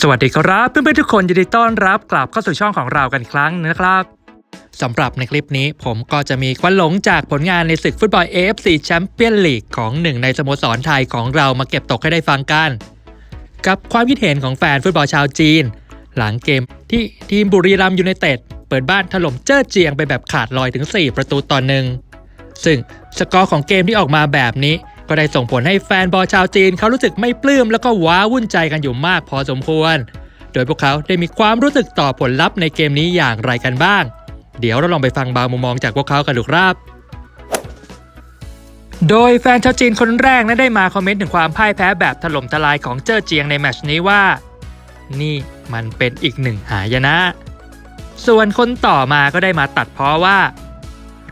สวัสดีครับ เพื่อนๆทุกคนยินดีต้อนรับกลับเข้าสู่ช่องของเรากันอีกครั้งนึงนะครับสำหรับในคลิปนี้ผมก็จะมีควันหลงจากผลงานในศึกฟุตบอล AFC แชมเปี้ยนลีกของหนึ่งในสโมสรไทยของเรามาเก็บตกให้ได้ฟังกัน กับความคิดเห็นของแฟนฟุตบอลชาวจีน หลังเกมที่ทีมบุรีรัมย์ยูไนเต็ดเปิดบ้านถล่มเจ้อเจียงไปแบบขาดลอยถึง 4 ประตูต่อหนึ่งซึ่งสกอร์ของเกมที่ออกมาแบบนี้ ก็ได้ส่งผลให้แฟนบอลชาวจีนเขารู้สึกไม่ปลื้มแล้วก็ว้าวุ่นใจกันอยู่มากพอสมควร โดยพวกเขาได้มีความรู้สึกต่อผลลัพธ์ในเกมนี้อย่างไรกันบ้าง เดี๋ยวเราลองไปฟังบางมุมมองจากพวกเขากันดูครับโดยแฟนชาวจีนคนแรกนั้นได้มาคอมเมนต์ถึงความพ่ายแพ้แบบถล่มทลายของเจ้อเจียงในแมชนี้ว่า นี่มันเป็นอีกหนึ่งหายนะ ส่วนคนต่อมาก็ได้มาตัดเพ้อว่า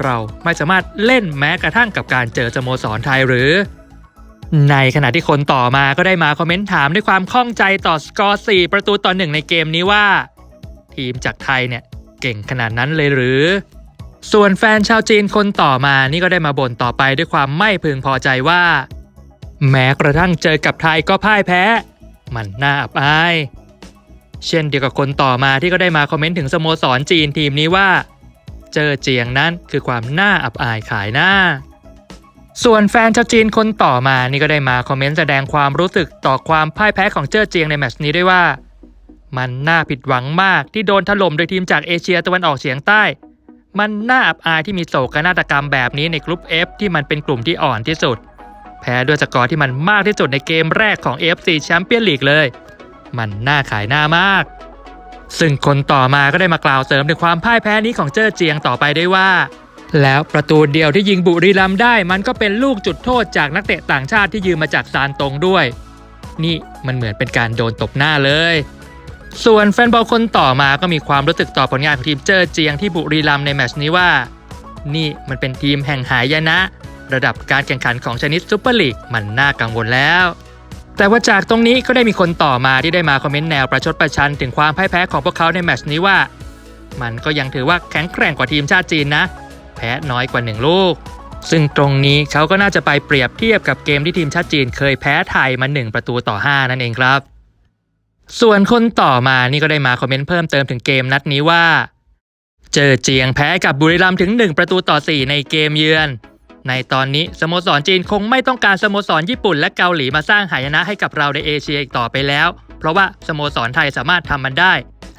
เราไม่สามารถเล่นแม้กระทั่งกับการเจอสโมสรไทยหรือ ในขณะที่คนต่อมาก็ได้มาคอมเมนต์ถามด้วยความข้องใจต่อสกอร์ 4 ประตูต่อหนึ่งในเกมนี้ว่า ทีมจากไทยเนี่ยเก่งขนาดนั้นเลยหรือ ส่วนแฟนชาวจีนคนต่อมานี่ก็ได้มาบ่นต่อไปด้วยความไม่พึงพอใจว่า แม้กระทั่งเจอกับไทยก็พ่ายแพ้ มันน่าอับอายเช่นเดียวกับคนต่อมาที่ก็ได้มาคอมเมนต์ถึงสโมสรจีนทีมนี้ว่า เจอเจียงนั้นคือความน่าอับอายขายหน้า ส่วนแฟนชาวจีนคนต่อมานี่ก็ได้มาคอมเมนต์แสดงความรู้สึกต่อความพ่ายแพ้ของเจอเจียงในแมตช์นี้ด้วยว่า มันน่าผิดหวังมากที่โดนถล่มโดยทีมจากเอเชียตะวันออกเฉียงใต้ มันน่าอับอายที่มีโศกนาฏกรรมแบบนี้ในกลุ่ม F ที่มันเป็นกลุ่มที่อ่อนที่สุด แพ้ด้วยสกอร์ที่มันมากที่สุดในเกมแรกของ AFC แชมเปี้ยนลีกเลย มันน่าขายหน้ามาก ซึ่งคนต่อมาก็ได้มากล่าวเสริมถึงความพ่ายแพ้นี้ของเจ้อเจียงต่อไปได้ว่า แล้วประตูเดียวที่ยิงบุรีรัมย์ได้ มันก็เป็นลูกจุดโทษจากนักเตะต่างชาติที่ยืมมาจากซานตงด้วย นี่มันเหมือนเป็นการโดนตบหน้าเลย ส่วนแฟนบอลคนต่อมาก็มีความรู้สึกต่อผลงานของทีมเจ้อเจียงที่บุรีรัมย์ในแมชนี้ว่า นี่มันเป็นทีมแห่งหายนะ ระดับการแข่งขันของชนิดซูเปอร์ลีกมันน่ากังวลแล้ว แต่ว่าจากตรงนี้ก็ได้มีคนต่อมาที่ได้มาคอมเมนต์แนวประชดประชันถึงความพ่ายแพ้ของพวกเขาในแมตช์นี้ว่า มันก็ยังถือว่าแข็งแกร่งกว่าทีมชาติจีนนะ แพ้น้อยกว่าหนึ่งลูก ซึ่งตรงนี้เขาก็น่าจะไปเปรียบเทียบกับเกมที่ทีมชาติจีนเคยแพ้ไทยมา 1 ประตูต่อ 5 นั่นเองครับ ส่วนคนต่อมานี่ก็ได้มาคอมเมนต์เพิ่มเติมถึงเกมนัดนี้ว่า เจอเจียงแพ้กับบุรีรัมย์ถึง 1 ประตูต่อ 4 ในเกมเยือน ในตอนนี้สโมสรจีนคงไม่ต้องการสโมสรญี่ปุ่นและเกาหลีมาสร้างหายนะให้กับเราในเอเชียอีกต่อไปแล้ว เพราะว่าสโมสรไทยสามารถทำมันได้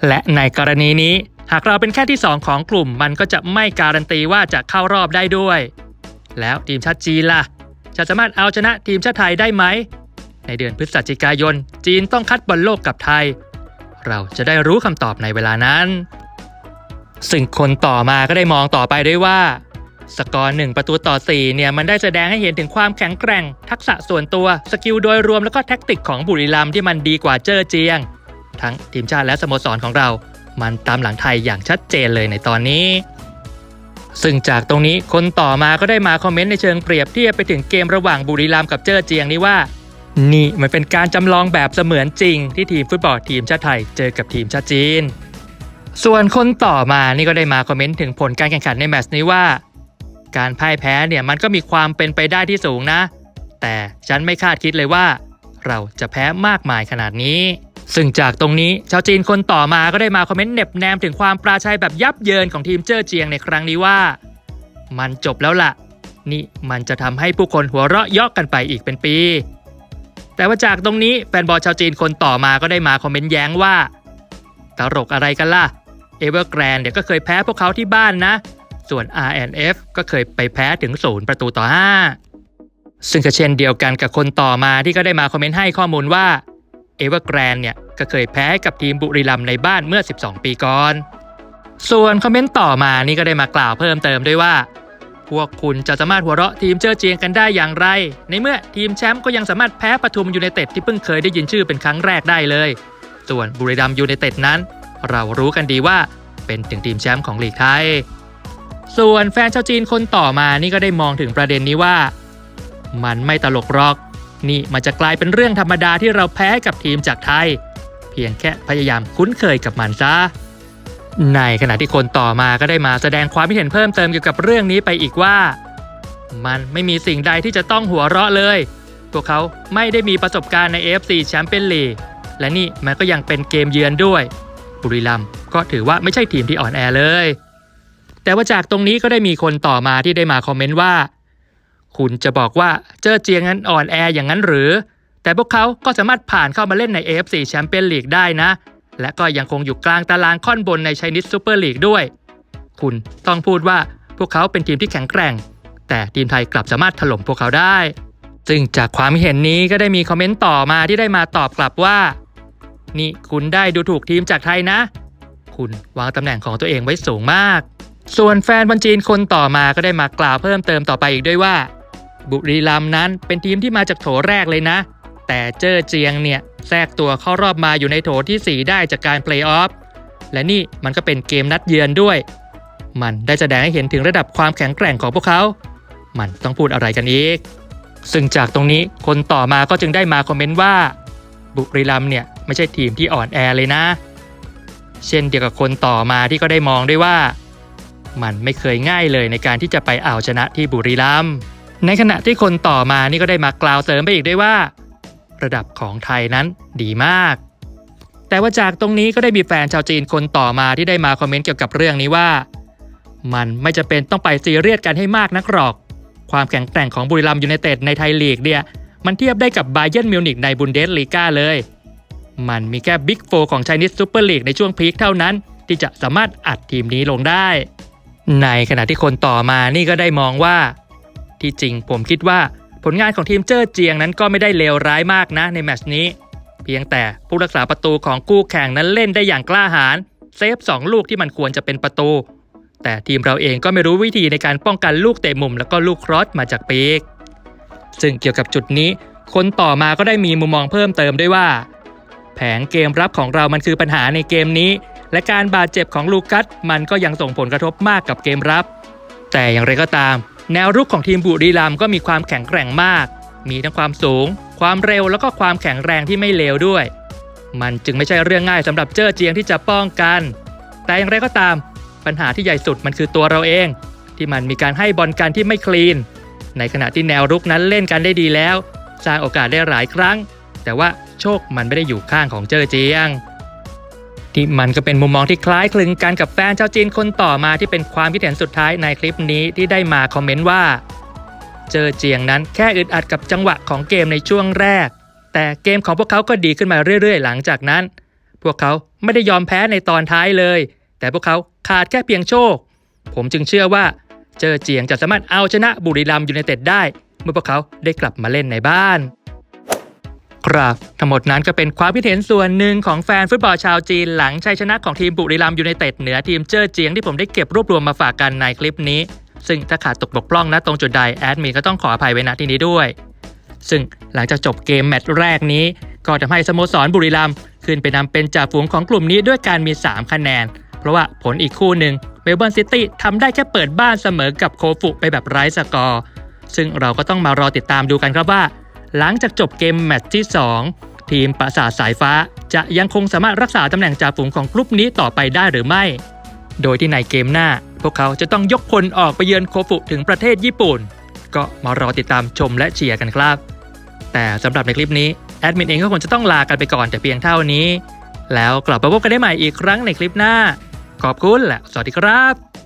และในกรณีนี้ หากเราเป็นแค่ที่ 2 ของกลุ่ม มันก็จะไม่การันตีว่าจะเข้ารอบได้ด้วย แล้วทีมชาติจีนล่ะ จะสามารถเอาชนะทีมชาติไทยได้ไหม ในเดือนพฤศจิกายน จีนต้องคัดบอลโลกกับไทย เราจะได้รู้คำตอบในเวลานั้น ซึ่งคนต่อมาก็ได้มองต่อไปด้วยว่า สกอร์ 1 ประตูต่อ 4 เนี่ย มันได้แสดงให้เห็นถึงความแข็งแกร่ง ทักษะส่วนตัว สกิลโดยรวมแล้วก็แท็กติกของบุรีรัมที่มันดีกว่าเจอเจียง ทั้งทีมชาติและสโมสรของเรา มันตามหลังไทยอย่างชัดเจนเลยในตอนนี้ ซึ่งจากตรงนี้คนต่อมาก็ได้มาคอมเมนต์ในเชิงเปรียบเทียบไปถึงเกมระหว่างบุรีรัมกับเจอเจียงนี้ว่า นี่มันเป็นการจำลองแบบเสมือนจริง ที่ทีมฟุตบอลทีมชาติไทย เจอกับทีมชาติจีน ส่วนคนต่อมานี่ก็ได้มาคอมเมนต์ถึงผลการแข่งขันในแมตช์นี้ว่า การพ่ายแพ้เนี่ยมันก็มีความเป็นไปได้ที่สูงนะ แต่ฉันไม่คาดคิดเลยว่า เราจะแพ้มากมายขนาดนี้ ซึ่งจากตรงนี้ชาวจีนคนต่อมาก็ได้มาคอมเมนต์เหน็บแนมถึงความปราชัยแบบยับเยินของทีมเจ้อเจียงในครั้งนี้ว่า มันจบแล้วล่ะ นี่มันจะทำให้ผู้คนหัวเราะยาะกันไปอีกเป็นปี แต่ว่าจากตรงนี้แฟนบอลชาวจีนคนต่อมาก็ได้มาคอมเมนต์แย้งว่าตลกอะไรกันล่ะเอเวอร์แกรนเดี๋ยวก็เคยแพ้พวกเขาที่บ้านนะ ส่วน RNF ก็เคยไปแพ้ถึงศูนย์ประตูต่อ 5 ซึ่งก็เช่นเดียวกันกับคนต่อมาที่ก็ได้มาคอมเมนต์ให้ข้อมูลว่าเอเวอร์แกรนเนี่ยก็เคยแพ้กับทีมบุรีรัมในบ้านเมื่อ 12 ปีก่อน ส่วนคอมเมนต์ต่อมานี่ก็ได้มากล่าวเพิ่มเติมด้วยว่า พวกคุณจะสามารถหัวเราะทีมเจอเจียงกันได้อย่างไร ในเมื่อทีมแชมป์ก็ยังสามารถแพ้ปทุมยูไนเต็ดที่เพิ่งเคยได้ยินชื่อเป็นครั้งแรกได้เลย ส่วนบุรีรัมย์ยูไนเต็ดนั้น เรารู้กันดีว่าเป็นถึงทีมแชมป์ของลีกไทย ส่วนแฟนชาวจีนคนต่อมานี่ก็ได้มองถึงประเด็นนี้ว่า มันไม่ตลกหรอก นี่มันจะกลายเป็นเรื่องธรรมดาที่เราแพ้กับทีมจากไทย เพียงแค่พยายามคุ้นเคยกับมันซะในขณะที่คนต่อมาก็ได้มาแสดงความคิดเห็นเพิ่มเติมเกี่ยวกับเรื่องนี้ไปอีกว่า มันไม่มีสิ่งใดที่จะต้องหัวเราะเลย พวกเขาไม่ได้มีประสบการณ์ใน AFC แชมเปี้ยนลีกและนี่มันก็ยังเป็นเกมเยือนด้วย บุรีรัมย์ก็ถือว่าไม่ใช่ทีมที่อ่อนแอเลย แต่ว่าจากตรงนี้ก็ได้มีคนต่อมาที่ได้มาคอมเมนต์ว่า คุณจะบอกว่าเจอเจียงนั้นอ่อนแออย่างนั้นหรือ แต่พวกเขาก็สามารถผ่านเข้ามาเล่นใน AFC แชมเปี้ยนลีกได้นะ และก็ยังคงอยู่กลางตารางค่อนบนในไชนีสซูเปอร์ลีกด้วย คุณต้องพูดว่าพวกเขาเป็นทีมที่แข็งแกร่ง แต่ทีมไทยกลับสามารถถล่มพวกเขาได้ ซึ่งจากความเห็นนี้ก็ได้มีคอมเมนต์ต่อมาที่ได้มาตอบกลับว่า นี่คุณได้ดูถูกทีมจากไทยนะ คุณวางตำแหน่งของตัวเองไว้สูงมาก ส่วนแฟนบอลจีนคนต่อมาก็ได้มากล่าวเพิ่มเติมต่อไปอีกด้วยว่า บุรีรัมย์นั้นเป็นทีมที่มาจากโถแรกเลยนะ แต่เจ้อเจียงเนี่ยแทรกตัวเข้ารอบมาอยู่ในโถที่ 4 ได้จากการเพลย์ออฟและนี่มันก็เป็นเกมนัดเยือนด้วย มันได้แสดงให้เห็นถึงระดับความแข็งแกร่งของพวกเขา มันต้องพูดอะไรกันอีก ซึ่งจากตรงนี้คนต่อมาก็จึงได้มาคอมเมนต์ว่า บุรีรัมย์เนี่ยไม่ใช่ทีมที่อ่อนแอเลยนะ เช่นเดียวกับคนต่อมาที่ก็ได้มองด้วยว่า มันไม่เคยง่ายเลยในการที่จะไปเอาชนะที่บุรีรัมย์ในขณะที่คนต่อมานี่ก็ได้มากล่าวเสริมไปอีกด้วยว่า ระดับของไทยนั้นดีมาก แต่ว่าจากตรงนี้ก็ได้มีแฟนชาวจีนคนต่อมาที่ได้มาคอมเมนต์เกี่ยวกับเรื่องนี้ว่า มันไม่จะเป็นต้องไปซีเรียสกันให้มากนักหรอก ความแข็งแกร่งของบุรีรัมย์ยูไนเต็ดในไทยลีกเนี่ยมันเทียบได้กับบาเยิร์นมิวนิกในบุนเดสลีกาเลย มันมีแค่บิ๊กโฟของไชนีสซูเปอร์ลีกในช่วงพีคเท่านั้น ที่จะสามารถอัดทีมนี้ลงได้ ในขณะที่คนต่อมานี่ก็ได้มองว่า ที่จริงผมคิดว่าผลงานของทีมเจ้อเจียงนั้นก็ไม่ได้เลวร้ายมากนะในแมตช์นี้ เพียงแต่ผู้รักษาประตูของกู้แข่งนั้นเล่นได้อย่างกล้าหาญเซฟ2ลูกที่มันควรจะเป็นประตู แต่ทีมเราเองก็ไม่รู้วิธีในการป้องกันลูกเตะมุมแล้วก็ลูกครอสมาจากปีกซึ่งเกี่ยวกับจุดนี้ คนต่อมาก็ได้มีมุมมองเพิ่มเติมด้วยว่า แผงเกมรับของเรามันคือปัญหาในเกมนี้ และการบาดเจ็บของลูคัสมันก็ยังส่งผลกระทบมากกับเกมรับ แต่อย่างไรก็ตาม แนวรุกของทีมบุรีรัมย์ก็มีความแข็งแกร่งมาก มีทั้งความสูง ความเร็วแล้วก็ความแข็งแรงที่ไม่เลวด้วย มันจึงไม่ใช่เรื่องง่ายสำหรับเจ้อเจียงที่จะป้องกัน แต่อย่างไรก็ตาม ปัญหาที่ใหญ่สุดมันคือตัวเราเอง ที่มันมีการให้บอลกันที่ไม่คลีน ในขณะที่แนวรุกนั้นเล่นกันได้ดีแล้ว สร้างโอกาสได้หลายครั้ง แต่ว่าโชคมันไม่ได้อยู่ข้างของเจ้อเจียง ที่มันก็เป็นมุมมองที่คล้ายคลึงกันกับแฟนชาวจีนคนต่อมาที่เป็นความคิดเห็นสุดท้ายในคลิปนี้ที่ได้มาคอมเมนต์ว่า เจอเจียงนั้นแค่อึดอัดกับจังหวะของเกมในช่วงแรก แต่เกมของพวกเขาก็ดีขึ้นมาเรื่อย ๆ หลังจากนั้น พวกเขาไม่ได้ยอมแพ้ในตอนท้ายเลย แต่พวกเขาขาดแค่เพียงโชค ผมจึงเชื่อว่า เจอเจียงจะสามารถเอาชนะบุรีรัมย์ยูไนเต็ดได้ เมื่อพวกเขาได้กลับมาเล่นในบ้าน ครับ ทั้งหมดนั้นก็เป็นความคิดเห็นส่วนหนึ่งของแฟนฟุตบอลชาวจีนหลังชัยชนะของทีมบุรีรัมยูไนเต็ดเหนือทีมเจ้อเจียงที่ผมได้เก็บรวบรวมมาฝากกันในคลิปนี้ ซึ่งถ้าขาดตกบกพร่องนะตรงจุดใดแอดมินก็ต้องขออภัยไว้ณที่นี้ด้วย ซึ่งหลังจากจบเกมแมตช์แรกนี้ ก็ทำให้สโมสรบุรีรัมย์ขึ้นไปนำเป็นจ่าฝูงของกลุ่มนี้ด้วยการมี 3 คะแนน เพราะว่าผลอีกคู่หนึ่งเมลเบิร์นซิตี้ทำได้แค่เปิดบ้านเสมอกับโคฟุไปแบบไร้สกอร์ซึ่งเราก็ต้องมารอติดตามดูกันครับว่า หลังจากจบเกมแมตช์ที่ 2 ทีมปราสาทสายฟ้าจะยังคงสามารถรักษาตำแหน่งจ่าฝูงของกลุ่มนี้ต่อไปได้หรือไม่ โดยที่ในเกมหน้า พวกเขาจะต้องยกพลออกไปเยือนโคฟุถึงประเทศญี่ปุ่น ก็มารอติดตามชมและเชียร์กันครับ แต่สำหรับในคลิปนี้แอดมินเองก็คงจะต้องลากันไปก่อนแต่เพียงเท่านี้ แล้วกลับมาพบกันได้ใหม่อีกครั้งในคลิปหน้า ขอบคุณและสวัสดีครับ